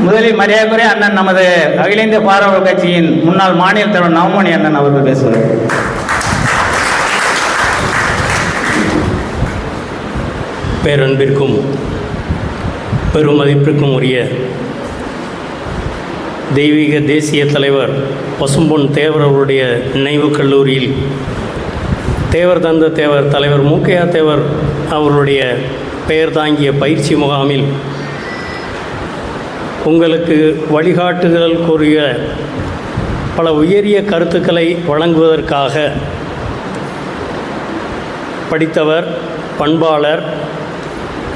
முதலில் மரியாதைக்குரிய அண்ணன் நமது அகில இந்திய பாரம்பரிய கட்சியின் முன்னாள் மாநில தலைவர் நவமணி அண்ணன் அவர்கள் பேசுவார். பேரன்பிற்கும் பெருமதிப்பிற்கும் உரிய தெய்வீக தேசிய தலைவர் பசும்பொன் தேவர் அவருடைய நினைவுக் கல்லூரியில் தேவர் தந்த தேவர் தலைவர் மூக்கையா தேவர் அவருடைய பெயர் தாங்கிய பயிற்சி முகாமில் உங்களுக்கு வழிகாட்டுதல் கூறிய பல உயரிய கருத்துக்களை வழங்குவதற்காக படித்தவர் பண்பாளர்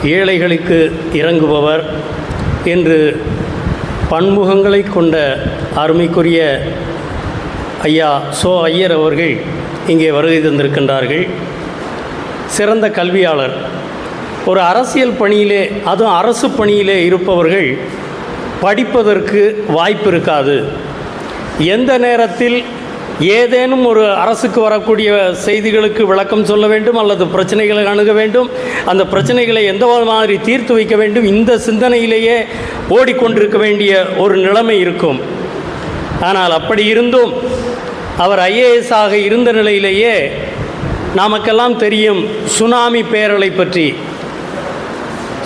ஏழைகளுக்கு இறங்குபவர் என்று பன்முகங்களை கொண்ட அருமைக்குரிய ஐயா சோ ஐயர் அவர்கள் இங்கே வருகை தந்திருக்கின்றார்கள். சிறந்த கல்வியாளர். ஒரு அரசியல் பணியிலே அதுவும் அரசு பணியிலே இருப்பவர்கள் படிப்பதற்கு வாய்ப்பு இருக்காது. எந்த நேரத்தில் ஏதேனும் ஒரு அரசுக்கு வரக்கூடிய செய்திகளுக்கு விளக்கம் சொல்ல வேண்டும் அல்லது பிரச்சனைகளை அணுக வேண்டும் அந்த பிரச்சனைகளை எந்த மாதிரி தீர்த்து வைக்க வேண்டும் இந்த சிந்தனையிலேயே ஓடிக்கொண்டிருக்க வேண்டிய ஒரு நிலைமை இருக்கும். ஆனால் அப்படி இருந்தும் அவர் ஐஏஎஸ் ஆக இருந்த நிலையிலேயே நமக்கெல்லாம் தெரியும் சுனாமி பேரலை பற்றி.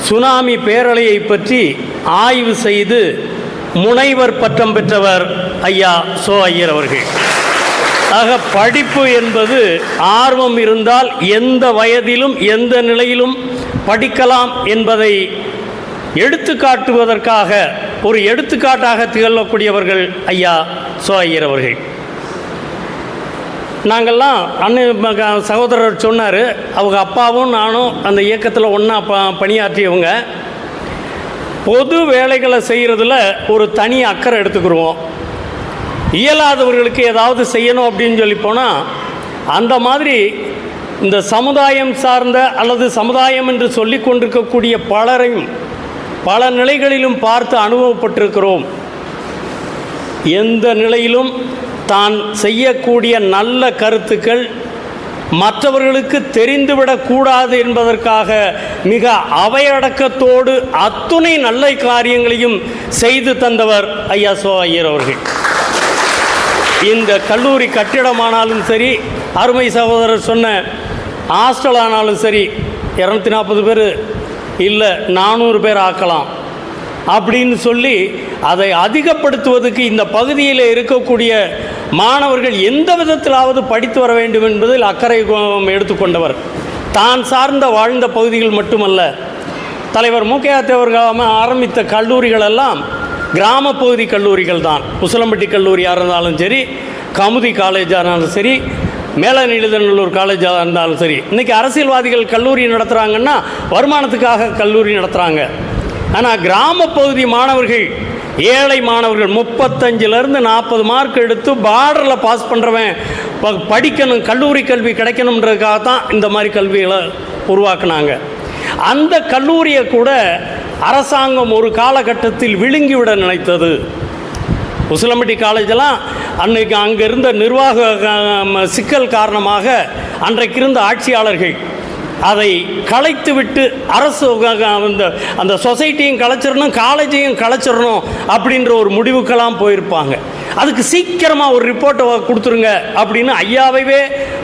சுனாமி பேரலையை பற்றி ஆய்வு செய்து முனைவர் பட்டம் பெற்றவர் ஐயா சோ ஐயர் அவர்கள். ஆக படிப்பு என்பது ஆர்வம் இருந்தால் எந்த வயதிலும் எந்த நிலையிலும் படிக்கலாம் என்பதை எடுத்துக்காட்டுவதற்காக ஒரு எடுத்துக்காட்டாக திகழக்கூடியவர்கள் ஐயா சோ ஐயர் அவர்கள். நாங்கள்லாம் அண்ணன் சகோதரர் சொன்னார் அவங்க அப்பாவும் நானும் அந்த இயக்கத்தில் ஒன்றா ப பணியாற்றியவங்க. பொது வேலைகளை செய்கிறதுல ஒரு தனி அக்கறை எடுத்துக்கிடுவோம் இயலாதவர்களுக்கு ஏதாவது செய்யணும் அப்படின்னு சொல்லி போனால் அந்த மாதிரி இந்த சமுதாயம் சார்ந்த அல்லது சமுதாயம் என்று சொல்லி கொண்டிருக்கக்கூடிய பலரையும் பல நிலைகளிலும் பார்த்து அனுபவப்பட்டிருக்கிறோம். எந்த நிலையிலும் தான் செய்யக்கூடிய நல்ல கருத்துக்கள் மற்றவர்களுக்கு தெரிந்துவிடக்கூடாது என்பதற்காக மிக அவையடக்கத்தோடு அத்துணை நல்ல காரியங்களையும் செய்து தந்தவர் ஐயா சோ ஐயர் அவர்கள். இந்த கல்லூரி கட்டிடமானாலும் சரி அருமை சகோதரர் சொன்ன ஹாஸ்டல் ஆனாலும் சரி இரநூத்தி நாற்பது பேர் இல்லை நானூறு பேர் ஆக்கலாம். அப்படின்னு சொல்லி அதை அதிகப்படுத்துவதற்கு இந்த பகுதியில் இருக்கக்கூடிய மாணவர்கள் எந்த விதத்திலாவது படித்து வர வேண்டும் என்பதில் அக்கறை எடுத்துக்கொண்டவர். தான் சார்ந்த வாழ்ந்த பகுதிகள் மட்டுமல்ல தலைவர் மூக்கையாத்தவர்கள் ஆரம்பித்த கல்லூரிகள் எல்லாம் கிராம பகுதி கல்லூரிகள் தான். உசிலம்பட்டி கல்லூரியாக இருந்தாலும் சரி கமுதி காலேஜாக இருந்தாலும் சரி மேலநீலதநல்லூர் காலேஜாக இருந்தாலும் சரி. இன்றைக்கி அரசியல்வாதிகள் கல்லூரி நடத்துகிறாங்கன்னா வருமானத்துக்காக கல்லூரி நடத்துகிறாங்க ஆனால் கிராம பகுதி மாணவர்கள் ஏழை மாணவர்கள் முப்பத்தஞ்சிலேருந்து நாற்பது மார்க் எடுத்து பார்டரில் பாஸ் பண்ணுறவன் ப- படிக்கணும் கல்லூரி கல்வி கிடைக்கணுன்றதுக்காக தான் இந்த மாதிரி கல்விகளை உருவாக்குனாங்க. அந்த கல்லூரியை கூட அரசாங்கம் ஒரு காலகட்டத்தில் விழுங்கிவிட நினைத்தது. உசிலம்பட்டி காலேஜெல்லாம் அன்னைக்கு அங்கே இருந்த நிர்வாக சிக்கல் காரணமாக அன்றைக்கு இருந்த ஆட்சியாளர்கள் அதை கலைத்துவிட்டு அரசு அந்த அந்த சொசைட்டியும் கலைச்சிடணும் காலேஜையும் கலைச்சிடணும் அப்படின்ற ஒரு முடிவுக்கெல்லாம் போயிருப்பாங்க. அதுக்கு சீக்கிரமாக ஒரு ரிப்போர்ட்டை கொடுத்துருங்க அப்படின்னு ஐயாவைவே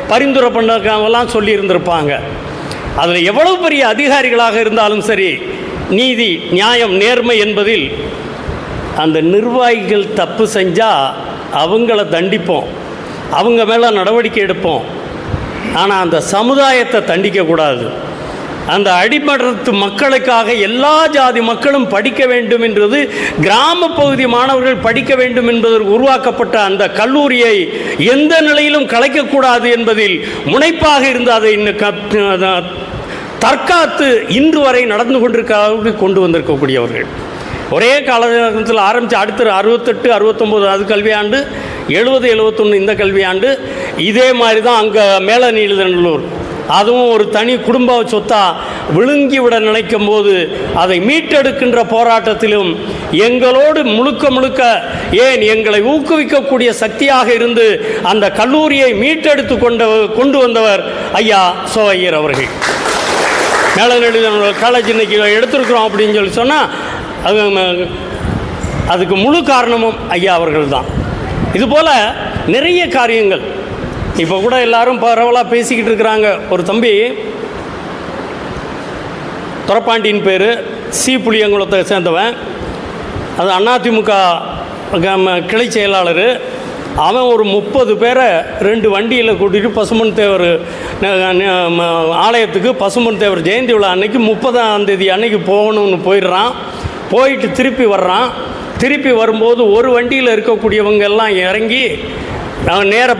பரிந்துரை பண்ணலாம் சொல்லியிருந்திருப்பாங்க. அதில் எவ்வளவு பெரிய அதிகாரிகளாக இருந்தாலும் சரி நீதி நியாயம் நேர்மை என்பதில் அந்த நிர்வாகிகள் தப்பு செஞ்சால் அவங்கள தண்டிப்போம். அவங்க மேலே நடவடிக்கை எடுப்போம். ஆனால் அந்த சமுதாயத்தை தண்டிக்கக்கூடாது அந்த அடிமட்டத்து மக்களுக்காக எல்லா ஜாதி மக்களும் படிக்க வேண்டும் என்றது கிராம பகுதி மாணவர்கள் படிக்க வேண்டும் என்பதற்கு உருவாக்கப்பட்ட அந்த கல்லூரியை எந்த நிலையிலும் கலைக்கக்கூடாது என்பதில் முனைப்பாக இருந்த அதை இன்னும் க- தற்காத்து இன்று வரை நடந்து கொண்டிருக்க கொண்டு வந்திருக்கக்கூடியவர்கள். ஒரே காலகட்டத்தில் ஆரம்பித்து அடுத்த அறுபத்தெட்டு அறுபத்தொம்போது அது கல்வியாண்டு எழுபது எழுபத்தொன்று இந்த கல்வியாண்டு இதே மாதிரி தான் அங்கே மேலே நீலநல்லூர் அதுவும் ஒரு தனி குடும்ப சொத்தா விழுங்கி விட நினைக்கும் போது அதை மீட்டெடுக்கின்ற போராட்டத்திலும் எங்களோடு முழுக்க முழுக்க ஏன் எங்களை ஊக்குவிக்கக்கூடிய சக்தியாக இருந்து அந்த கல்லூரியை மீட்டெடுத்து கொண்ட கொண்டு வந்தவர் ஐயா சோ ஐயர் அவர்கள். மேலநெடுதல் காலேஜ் இன்னைக்கு எடுத்திருக்கிறோம் அப்படின்னு சொல்லி சொன்னால் அது அதுக்கு முழு காரணமும் ஐயா அவர்கள் தான் இதுபோல் நிறைய காரியங்கள். இப்போ கூட எல்லாரும் பரவலாக பேசிக்கிட்டு இருக்கிறாங்க. ஒரு தம்பி துரப்பாண்டியின் பேர் சி. புளியங்குளத்தை சேர்ந்தவன். அது அதிமுக கிளை செயலாளர். அவன் ஒரு முப்பது பேரை ரெண்டு வண்டியில் கூட்டிகிட்டு பசுமன் தேவர் ஆலயத்துக்கு பசுமன் தேவர் ஜெயந்தி விழா அன்னைக்கு முப்பதாம் தேதி அன்னைக்கு போகணும்னு போயிடுறான். போயிட்டு திருப்பி வர்றான். திருப்பி வரும்போது ஒரு வண்டியில் இருக்கக்கூடியவங்க எல்லாம் இறங்கி நாங்கள் நேர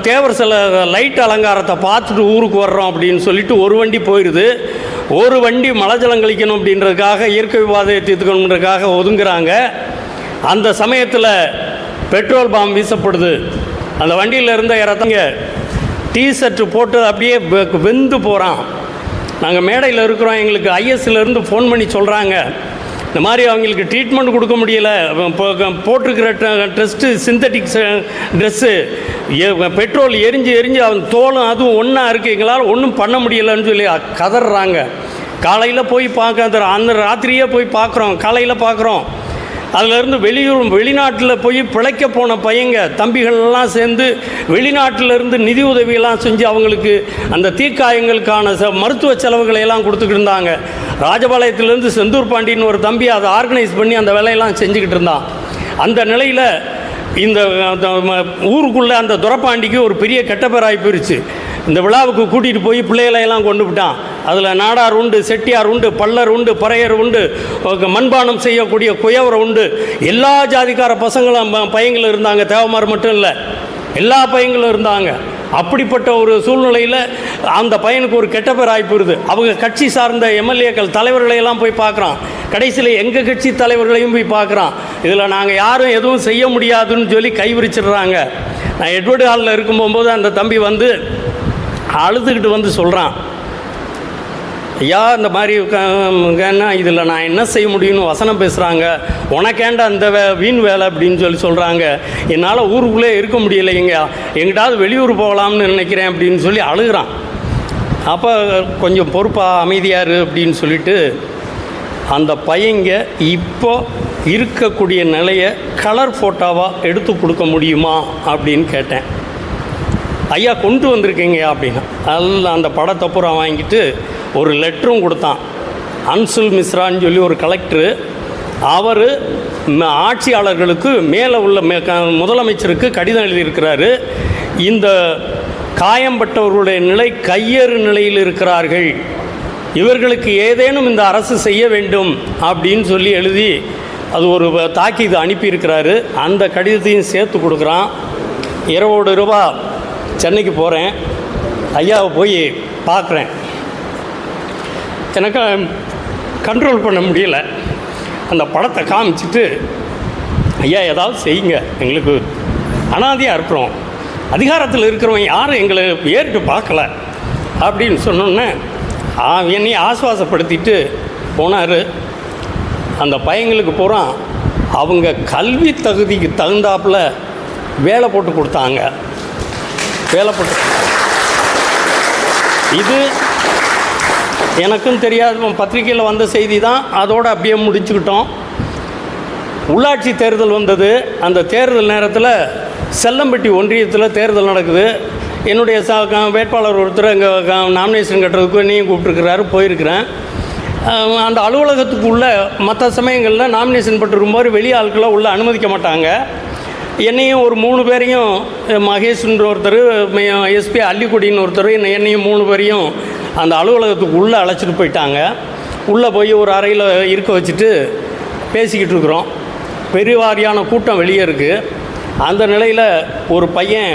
தேவர் சில லைட் அலங்காரத்தை பார்த்துட்டு ஊருக்கு வர்றோம் அப்படின்னு சொல்லிட்டு ஒரு வண்டி போயிடுது ஒரு வண்டி மலஜலம் கழிக்கணும் அப்படின்றதுக்காக இயற்கை விவாதத்தை தீர்த்துக்கணுன்றதுக்காக ஒதுங்குறாங்க. அந்த சமயத்தில் பெட்ரோல் பாம் வீசப்படுது. அந்த வண்டியில் இருந்த இறத்தங்க டீ ஷர்ட்டு போட்டு அப்படியே வெ- வெந்து போகிறான் நாங்கள் மேடையில் இருக்கிறோம். எங்களுக்கு ஐஎஸ்ல இருந்து ஃபோன் பண்ணி சொல்கிறாங்க இந்த மாதிரி அவங்களுக்கு ட்ரீட்மெண்ட் கொடுக்க முடியல. இப்போ போட்டிருக்கிற ட்ரெஸ்ட்டு சிந்தட்டிக் ட்ரெஸ்ஸு பெட்ரோல் எரிஞ்சு எரிஞ்சு அவன் தோலும் அதுவும் ஒன்றா இருக்குது எங்களால் ஒன்றும் பண்ண முடியலைன்னு சொல்லி கதறாங்க காலையில் போய் பார்க்க அந்த ராத்திரியே போய் பார்க்குறோம். காலையில் பார்க்குறோம். அதுலேருந்து வெளியூர் வெளிநாட்டில் போய் பிழைக்க போன பையங்க தம்பிகள்லாம் சேர்ந்து வெளிநாட்டிலேருந்து நிதி உதவியெல்லாம் செஞ்சு அவங்களுக்கு அந்த தீக்காயங்களுக்கான ச மருத்துவ செலவுகளை எல்லாம் கொடுத்துக்கிட்டு இருந்தாங்க. ராஜபாளையத்திலேருந்து செந்தூர் பாண்டின்னு ஒரு தம்பி அதை ஆர்கனைஸ் பண்ணி அந்த வேலையெல்லாம் செஞ்சுக்கிட்டு இருந்தான். அந்த நிலையில் இந்த அந்த ம- அந்த துரப்பாண்டிக்கு ஒரு பெரிய கெட்ட பேர் போயிருச்சு. இந்த விழாவுக்கு கூட்டிகிட்டு போய் பிள்ளைகளையெல்லாம் கொண்டு விட்டான். அதில் நாடார் உண்டு செட்டியார் உண்டு பல்லர் உண்டு பறையர் உண்டு மண்பானம் செய்யக்கூடிய குயவர் உண்டு. எல்லா ஜாதிக்கார பசங்களும் ப- பையங்களும் இருந்தாங்க. தேவமார் மட்டும் இல்லை. எல்லா பையங்களும் இருந்தாங்க. அப்படிப்பட்ட ஒரு சூழ்நிலையில் அந்த பையனுக்கு ஒரு கெட்ட பேர் ஆகி அவங்க கட்சி சார்ந்த எம்எல்ஏக்கள் தலைவர்களையெல்லாம் போய் பார்க்குறான் கடைசியில் எங்கள் கட்சி தலைவர்களையும் போய் பார்க்குறான் இதில் நாங்கள் யாரும் எதுவும் செய்ய முடியாதுன்னு சொல்லி கைவிரிச்சிடுறாங்க நான் எட்வர்டு ஹாலில் இருக்கும் போகும்போது அந்த தம்பி வந்து அழுதுகிட்டு வந்து சொல்கிறான் ஐயா இந்த மாதிரி இதில் நான் என்ன செய்ய முடியும்னு வசனம் பேசுகிறாங்க உனக்கேண்ட அந்த வே வீண் வேலை அப்படின்னு சொல்லி சொல்கிறாங்க என்னால் ஊருக்குள்ளே இருக்க முடியலைங்க எங்கிட்டாவது வெளியூர் போகலாம்னு நினைக்கிறேன் அப்படின்னு சொல்லி அழுகிறான். அப்போ கொஞ்சம் பொறுப்பாக அமைதியாக அப்படின்னு சொல்லிட்டு அந்த பையங்க இப்போ இருக்கக்கூடிய நிலையை கலர் ஃபோட்டோவாக எடுத்து கொடுக்க முடியுமா அப்படின்னு கேட்டேன். ஐயா கொண்டு வந்திருக்கீங்க அப்படின்னு எல்லாம் அந்த படத்தை பூரா வாங்கிட்டு ஒரு லெட்டரும் கொடுத்தான். அன்சுல் மிஸ்ரான்னு சொல்லி ஒரு கலெக்டரு அவர் ஆட்சியாளர்களுக்கு மேலே உள்ள மே முதலமைச்சருக்கு கடிதம் எழுதியிருக்கிறாரு. இந்த காயம்பட்டவர்களுடைய நிலை கையேறு நிலையில் இருக்கிறார்கள். இவர்களுக்கு ஏதேனும் இந்த அரசு செய்ய வேண்டும் அப்படின்னு சொல்லி எழுதி அது ஒரு வ- இது அனுப்பியிருக்கிறாரு. அந்த கடிதத்தையும் சேர்த்து கொடுக்குறான். இரவோடு ரூபா சென்னைக்கு போகிறேன் ஐயாவை போய் பார்க்குறேன். எனக்கு கண்ட்ரோல் பண்ண முடியல. அந்த படத்தை காமிச்சிட்டு ஐயா ஏதாவது செய்யுங்க. எங்களுக்கு அனாதையாக இருக்கிறோம். அதிகாரத்தில் இருக்கிறவன் யாரும் எங்களை ஏறிட்டு பார்க்கல. அப்படின்னு சொன்னோன்னே என்னையும் ஆசுவாசப்படுத்திட்டு போனார். அந்த பையங்களுக்கு பூரா அவங்க கல்வி தகுதிக்கு தகுந்தாப்புல வேலை போட்டு கொடுத்தாங்க. வேலைப்பட்டு. இது எனக்கும் தெரியாத. பத்திரிக்கையில் வந்த செய்தி தான் அதோடு அப்படியே முடிச்சுக்கிட்டோம். உள்ளாட்சி தேர்தல் வந்தது. அந்த தேர்தல் நேரத்தில் செல்லம்பட்டி ஒன்றியத்தில் தேர்தல் நடக்குது. என்னுடைய ச வேட்பாளர் ஒருத்தர் அங்கே நாமினேஷன் கட்டுறதுக்கு என்னையும் கூப்பிட்டுருக்கிறாரு. போயிருக்கிறேன். அந்த அலுவலகத்துக்குள்ளே மற்ற சமயங்களில் நாமினேஷன் போட்டிருக்கும்போது வெளி ஆட்களை உள்ளே அனுமதிக்க மாட்டாங்க. என்னையும் ஒரு மூணு பேரையும் மகேஷ்ன்ற ஒருத்தர் எஸ்பி அள்ளிக்குடின்னு ஒருத்தர் என்னை என்னையும் மூணு பேரையும் அந்த அலுவலகத்துக்கு உள்ளே அழைச்சிட்டு போயிட்டாங்க. உள்ளே போய் ஒரு அறையில் இருக்க வச்சுட்டு பேசிக்கிட்டு இருக்கிறோம். பெருவாரியான கூட்டம் வெளியே இருக்குது அந்த நிலையில் ஒரு பையன்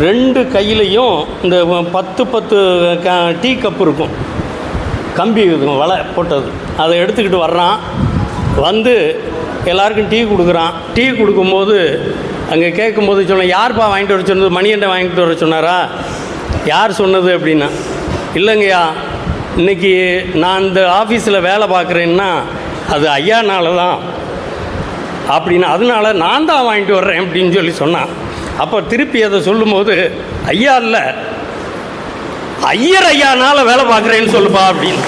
ரெண்டு கையிலையும் இந்த பத்து பத்து க டீ கப் இருக்கும். கம்பி இருக்கும் வலை போட்டது. அதை எடுத்துக்கிட்டு வர்றான். வந்து எல்லாருக்கும் டீ கொடுக்குறான். டீ கொடுக்கும்போது அங்கே கேட்கும்போது சொன்னேன் யார்ப்பா வாங்கிட்டு வர சொன்னது? மணியண்டை வாங்கிட்டு வர சொன்னாரா? யார் சொன்னது? அப்படின்னா இல்லைங்கய்யா இன்னைக்கு நான் இந்த ஆஃபீஸில் வேலை பார்க்குறேன்னா அது ஐயானால தான். அப்படின்னு அதனால நான் தான் வாங்கிட்டு வர்றேன் அப்படின்னு சொல்லி சொன்னான் அப்போ திருப்பி அதை சொல்லும்போது ஐயா இல்லை ஐயர் ஐயானால வேலை பார்க்குறேன்னு சொல்லுப்பா அப்படின்னு.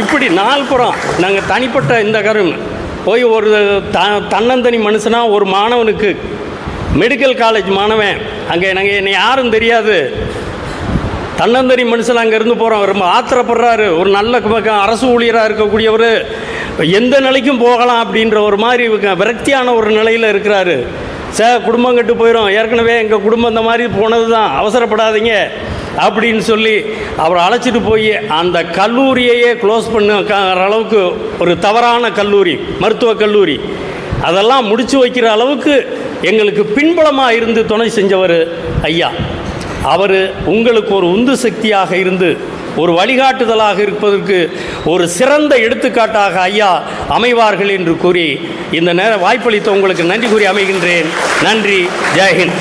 இப்படி நால்புறம் நாங்கள் தனிப்பட்ட இந்த கருமை போய் ஒரு த தன்னந்தனி மனுஷனாக ஒரு மாணவனுக்கு மெடிக்கல் காலேஜ் மாணவன். அங்கே நாங்கள் என்னை யாரும் தெரியாது. தன்னந்தனி மனுஷன் அங்கே இருந்து போகிறோம் ரொம்ப ஆத்திரப்படுறாரு. ஒரு நல்ல பக்கம் அரசு ஊழியராக இருக்கக்கூடியவர். எந்த நிலைக்கும் போகலாம் அப்படின்ற ஒரு மாதிரி விரக்தியான ஒரு நிலையில் இருக்கிறாரு. சார் குடும்பம் கட்டு போயிடும் ஏற்கனவே எங்கள் குடும்பம் இந்த மாதிரி போனது தான் அவசரப்படாதீங்க. அப்படின்னு சொல்லி அவரை அழைச்சிட்டு போய் அந்த கல்லூரியையே க்ளோஸ் பண்ணுற அளவுக்கு ஒரு தவறான கல்லூரி மருத்துவக் கல்லூரி. அதெல்லாம் முடித்து வைக்கிற அளவுக்கு எங்களுக்கு பின்புலமாக இருந்து துணை செஞ்சவர் ஐயா. அவர் உங்களுக்கு ஒரு உந்து சக்தியாக இருந்து ஒரு வழிகாட்டுதலாக இருப்பதற்கு ஒரு சிறந்த எடுத்துக்காட்டாக ஐயா அமைவார்கள் என்று கூறி இந்த நேர வாய்ப்பளித்த உங்களுக்கு நன்றி கூறி அமைகின்றேன். நன்றி. ஜெயஹிந்த்